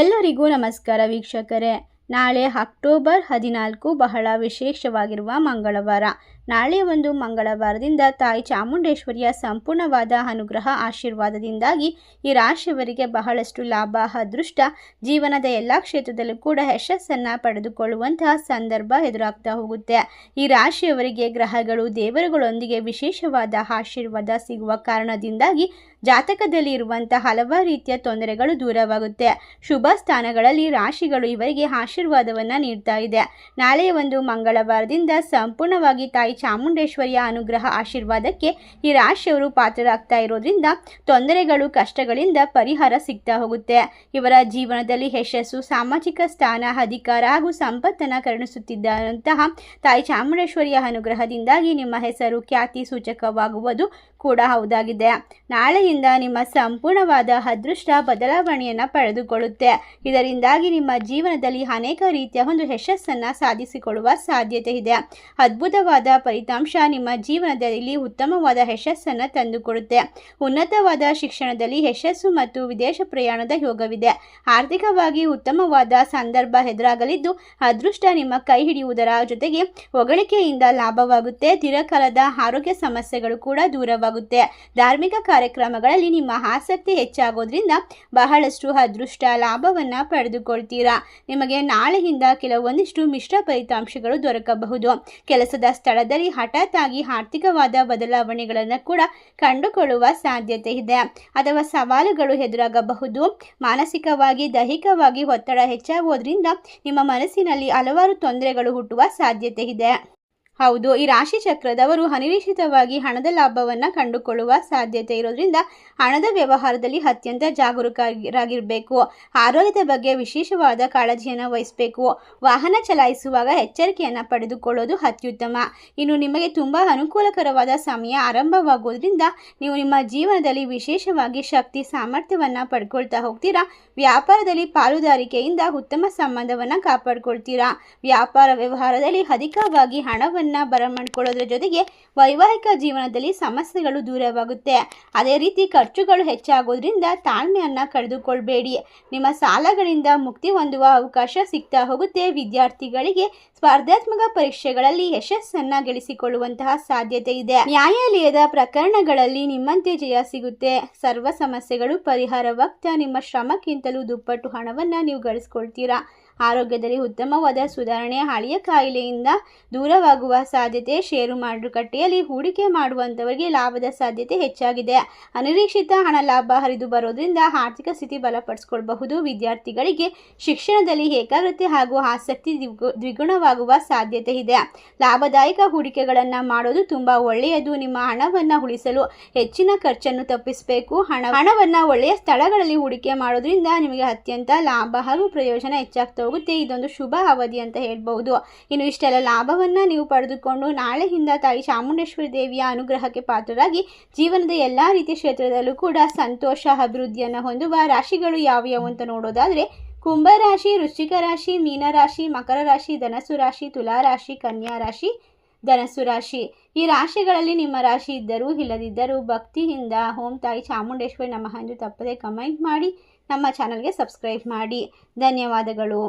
ಎಲ್ಲರಿಗೂ ನಮಸ್ಕಾರ ವೀಕ್ಷಕರೇ. ನಾಳೆ ಅಕ್ಟೋಬರ್ ಹದಿನಾಲ್ಕು ಬಹಳ ವಿಶೇಷವಾಗಿರುವ ಮಂಗಳವಾರ. ನಾಳೆ ಒಂದು ಮಂಗಳವಾರದಿಂದ ತಾಯಿ ಚಾಮುಂಡೇಶ್ವರಿಯ ಸಂಪೂರ್ಣವಾದ ಅನುಗ್ರಹ ಆಶೀರ್ವಾದದಿಂದಾಗಿ ಈ ರಾಶಿಯವರಿಗೆ ಬಹಳಷ್ಟು ಲಾಭ, ಅದೃಷ್ಟ, ಜೀವನದ ಎಲ್ಲ ಕ್ಷೇತ್ರದಲ್ಲೂ ಕೂಡ ಯಶಸ್ಸನ್ನು ಪಡೆದುಕೊಳ್ಳುವಂತಹ ಸಂದರ್ಭ ಎದುರಾಗ್ತಾ ಹೋಗುತ್ತೆ. ಈ ರಾಶಿಯವರಿಗೆ ಗ್ರಹಗಳು, ದೇವರುಗಳೊಂದಿಗೆ ವಿಶೇಷವಾದ ಆಶೀರ್ವಾದ ಸಿಗುವ ಕಾರಣದಿಂದಾಗಿ ಜಾತಕದಲ್ಲಿ ಇರುವಂತಹ ಹಲವಾರು ರೀತಿಯ ತೊಂದರೆಗಳು ದೂರವಾಗುತ್ತೆ. ಶುಭ ಸ್ಥಾನಗಳಲ್ಲಿ ರಾಶಿಗಳು ಇವರಿಗೆ ಆಶೀರ್ವಾದವನ್ನು ನೀಡ್ತಾ ಇದೆ. ನಾಳೆಯ ಒಂದು ಮಂಗಳವಾರದಿಂದ ಸಂಪೂರ್ಣವಾಗಿ ತಾಯಿ ಚಾಮುಂಡೇಶ್ವರಿಯ ಅನುಗ್ರಹ ಆಶೀರ್ವಾದಕ್ಕೆ ಈ ರಾಶಿಯವರು ಪಾತ್ರರಾಗ್ತಾ ಇರೋದ್ರಿಂದ ತೊಂದರೆಗಳು, ಕಷ್ಟಗಳಿಂದ ಪರಿಹಾರ ಸಿಗ್ತಾ ಹೋಗುತ್ತೆ. ಇವರ ಜೀವನದಲ್ಲಿ ಯಶಸ್ಸು, ಸಾಮಾಜಿಕ ಸ್ಥಾನ, ಅಧಿಕಾರ ಹಾಗೂ ಸಂಪತ್ತನ್ನು ಕರುಣಿಸುತ್ತಿದ್ದಂತಹ ತಾಯಿ ಚಾಮುಂಡೇಶ್ವರಿಯ ಅನುಗ್ರಹದಿಂದಾಗಿ ನಿಮ್ಮ ಹೆಸರು, ಖ್ಯಾತಿ ಸೂಚಕವಾಗುವುದು ಕೂಡ ಹೌದಾಗಿದೆ. ನಾಳೆಯಿಂದ ನಿಮ್ಮ ಸಂಪೂರ್ಣವಾದ ಅದೃಷ್ಟ ಬದಲಾವಣೆಯನ್ನು ಪಡೆದುಕೊಳ್ಳುತ್ತೆ. ಇದರಿಂದಾಗಿ ನಿಮ್ಮ ಜೀವನದಲ್ಲಿ ಅನೇಕ ರೀತಿಯ ಒಂದು ಯಶಸ್ಸನ್ನು ಸಾಧಿಸಿಕೊಳ್ಳುವ ಸಾಧ್ಯತೆ ಇದೆ. ಅದ್ಭುತವಾದ ಫಲಿತಾಂಶ ನಿಮ್ಮ ಜೀವನದಲ್ಲಿ ಉತ್ತಮವಾದ ಯಶಸ್ಸನ್ನು ತಂದುಕೊಡುತ್ತೆ. ಉನ್ನತವಾದ ಶಿಕ್ಷಣದಲ್ಲಿ ಯಶಸ್ಸು ಮತ್ತು ವಿದೇಶ ಪ್ರಯಾಣದ ಯೋಗವಿದೆ. ಆರ್ಥಿಕವಾಗಿ ಉತ್ತಮವಾದ ಸಂದರ್ಭ ಎದುರಾಗಲಿದ್ದು, ಅದೃಷ್ಟ ನಿಮ್ಮ ಕೈ ಹಿಡಿಯುವುದರ ಜೊತೆಗೆ ಹೊಗಳಿಕೆಯಿಂದ ಲಾಭವಾಗುತ್ತೆ. ದೀರ್ಘಕಾಲದ ಆರೋಗ್ಯ ಸಮಸ್ಯೆಗಳು ಕೂಡ ದೂರವಾಗುತ್ತೆ ಧಾರ್ಮಿಕ ಕಾರ್ಯಕ್ರಮಗಳಲ್ಲಿ ನಿಮ್ಮ ಆಸಕ್ತಿ ಹೆಚ್ಚಾಗೋದ್ರಿಂದ ಬಹಳಷ್ಟು ಅದೃಷ್ಟ ಲಾಭವನ್ನು ಪಡೆದುಕೊಳ್ತೀರಾ. ನಿಮಗೆ ನಾಳೆಯಿಂದ ಕೆಲವೊಂದಿಷ್ಟು ಮಿಶ್ರ ಫಲಿತಾಂಶಗಳು ದೊರಕಬಹುದು. ಕೆಲಸದ ಸ್ಥಳದಲ್ಲಿ ಹಠಾತ್ ಆಗಿ ಆರ್ಥಿಕವಾದ ಬದಲಾವಣೆಗಳನ್ನು ಕೂಡ ಕಂಡುಕೊಳ್ಳುವ ಸಾಧ್ಯತೆ ಇದೆ. ಅಥವಾ ಸವಾಲುಗಳು ಎದುರಾಗಬಹುದು. ಮಾನಸಿಕವಾಗಿ, ದೈಹಿಕವಾಗಿ ಒತ್ತಡ ಹೆಚ್ಚಾಗೋದ್ರಿಂದ ನಿಮ್ಮ ಮನಸ್ಸಿನಲ್ಲಿ ಹಲವಾರು ತೊಂದರೆಗಳು ಹುಟ್ಟುವ ಸಾಧ್ಯತೆ ಇದೆ. ಹೌದು, ಈ ರಾಶಿ ಚಕ್ರದವರು ಅನಿರೀಕ್ಷಿತವಾಗಿ ಹಣದ ಲಾಭವನ್ನು ಕಂಡುಕೊಳ್ಳುವ ಸಾಧ್ಯತೆ ಇರೋದ್ರಿಂದ ಹಣದ ವ್ಯವಹಾರದಲ್ಲಿ ಅತ್ಯಂತ ಜಾಗರೂಕರಾಗಿರಬೇಕು. ಆರೋಗ್ಯದ ಬಗ್ಗೆ ವಿಶೇಷವಾದ ಕಾಳಜಿಯನ್ನು ವಹಿಸಬೇಕು. ವಾಹನ ಚಲಾಯಿಸುವಾಗ ಎಚ್ಚರಿಕೆಯನ್ನು ಪಡೆದುಕೊಳ್ಳೋದು ಅತ್ಯುತ್ತಮ. ಇನ್ನು ನಿಮಗೆ ತುಂಬ ಅನುಕೂಲಕರವಾದ ಸಮಯ ಆರಂಭವಾಗೋದ್ರಿಂದ ನೀವು ನಿಮ್ಮ ಜೀವನದಲ್ಲಿ ವಿಶೇಷವಾಗಿ ಶಕ್ತಿ, ಸಾಮರ್ಥ್ಯವನ್ನು ಪಡ್ಕೊಳ್ತಾ ಹೋಗ್ತೀರಾ? ವ್ಯಾಪಾರದಲ್ಲಿ ಪಾಲುದಾರಿಕೆಯಿಂದ ಉತ್ತಮ ಸಂಬಂಧವನ್ನು ಕಾಪಾಡ್ಕೊಳ್ತೀರಾ? ವ್ಯಾಪಾರ ವ್ಯವಹಾರದಲ್ಲಿ ಅಧಿಕವಾಗಿ ಹಣವನ್ನು ಬರಮಾಡ್ಕೊಳ್ಳೋದ್ರ ಜೊತೆಗೆ ವೈವಾಹಿಕ ಜೀವನದಲ್ಲಿ ಸಮಸ್ಯೆಗಳು ದೂರವಾಗುತ್ತೆ. ಅದೇ ರೀತಿ ಖರ್ಚುಗಳು ಹೆಚ್ಚಾಗೋದ್ರಿಂದ ತಾಳ್ಮೆಯನ್ನು ಕಳೆದುಕೊಳ್ಬೇಡಿ. ನಿಮ್ಮ ಸಾಲಗಳಿಂದ ಮುಕ್ತಿ ಹೊಂದುವ ಅವಕಾಶ ಸಿಗ್ತಾ ಹೋಗುತ್ತೆ. ವಿದ್ಯಾರ್ಥಿಗಳಿಗೆ ಸ್ಪರ್ಧಾತ್ಮಕ ಪರೀಕ್ಷೆಗಳಲ್ಲಿ ಯಶಸ್ಸನ್ನ ಗಳಿಸಿಕೊಳ್ಳುವಂತಹ ಸಾಧ್ಯತೆ ಇದೆ. ನ್ಯಾಯಾಲಯದ ಪ್ರಕರಣಗಳಲ್ಲಿ ನಿಮ್ಮಂತೆ ಜಯ ಸಿಗುತ್ತೆ. ಸರ್ವ ಸಮಸ್ಯೆಗಳು ಪರಿಹಾರವಾಗ್ತಾ ನಿಮ್ಮ ಶ್ರಮಕ್ಕಿಂತಲೂ ದುಪ್ಪಟ್ಟು ಹಣವನ್ನು ನೀವು ಗಳಿಸ್ಕೊಳ್ತೀರಾ? ಆರೋಗ್ಯದಲ್ಲಿ ಉತ್ತಮವಾದ ಸುಧಾರಣೆ ಹಳೆಯ ಕಾಯಿಲೆಯಿಂದ ದೂರವಾಗುವ ಸಾಧ್ಯತೆ, ಷೇರು ಮಾರುಕಟ್ಟೆಯಲ್ಲಿ ಹೂಡಿಕೆ ಮಾಡುವಂಥವರಿಗೆ ಲಾಭದ ಸಾಧ್ಯತೆ ಹೆಚ್ಚಾಗಿದೆ. ಅನಿರೀಕ್ಷಿತ ಹಣ ಲಾಭ ಹರಿದು ಬರೋದ್ರಿಂದ ಆರ್ಥಿಕ ಸ್ಥಿತಿ ಬಲಪಡಿಸ್ಕೊಳ್ಬಹುದು. ವಿದ್ಯಾರ್ಥಿಗಳಿಗೆ ಶಿಕ್ಷಣದಲ್ಲಿ ಏಕಾಗ್ರತೆ ಹಾಗೂ ಆಸಕ್ತಿ ದ್ವಿಗು, ದ್ವಿಗುಣವಾಗುವ ಸಾಧ್ಯತೆ ಇದೆ. ಲಾಭದಾಯಕ ಹೂಡಿಕೆಗಳನ್ನು ಮಾಡೋದು ತುಂಬ ಒಳ್ಳೆಯದು. ನಿಮ್ಮ ಹಣವನ್ನು ಉಳಿಸಲು ಹೆಚ್ಚಿನ ಖರ್ಚನ್ನು ತಪ್ಪಿಸಬೇಕು. ಹಣ, ಹಣವನ್ನು ಒಳ್ಳೆಯ ಸ್ಥಳಗಳಲ್ಲಿ ಹೂಡಿಕೆ ಮಾಡೋದ್ರಿಂದ ನಿಮಗೆ ಅತ್ಯಂತ ಲಾಭ ಹಾಗೂ ಪ್ರಯೋಜನ ಹೆಚ್ಚಾಗ್ತಾ ಹೋಗುತ್ತೆ, ಇದೊಂದು ಶುಭ ಅವಧಿ ಅಂತ ಹೇಳ್ಬೋದು ಇನ್ನು ಇಷ್ಟೆಲ್ಲ ಲಾಭವನ್ನು ನೀವು ಪಡೆದುಕೊಂಡು ನಾಳೆಯಿಂದ ತಾಯಿ ಚಾಮುಂಡೇಶ್ವರಿ ದೇವಿಯ ಅನುಗ್ರಹಕ್ಕೆ ಪಾತ್ರರಾಗಿ ಜೀವನದ ಎಲ್ಲ ರೀತಿಯ ಕ್ಷೇತ್ರದಲ್ಲೂ ಕೂಡ ಸಂತೋಷ, ಅಭಿವೃದ್ಧಿಯನ್ನು ಹೊಂದುವ ರಾಶಿಗಳು ಯಾವ್ಯಾವು ಅಂತ ನೋಡೋದಾದರೆ ಕುಂಭರಾಶಿ ವೃಶ್ಚಿಕ ರಾಶಿ ಮೀನರಾಶಿ ಮಕರ ರಾಶಿ ಧನಸು ರಾಶಿ, ತುಲಾ ರಾಶಿ, ಕನ್ಯಾ ರಾಶಿ, ಧನಸ್ಸು ರಾಶಿ. ಈ ರಾಶಿಗಳಲ್ಲಿ ನಿಮ್ಮ ರಾಶಿ ಇದ್ದರೂ ಇಲ್ಲದಿದ್ದರೂ ಭಕ್ತಿಯಿಂದ ಓಂ ತಾಯಿ ಚಾಮುಂಡೇಶ್ವರಿ ನಮಃ ಎಂದು ತಪ್ಪದೆ ಕಮೆಂಟ್ ಮಾಡಿ, ನಮ್ಮ ಚಾನಲ್ಗೆ ಸಬ್ಸ್ಕ್ರೈಬ್ ಮಾಡಿ. ಧನ್ಯವಾದಗಳು.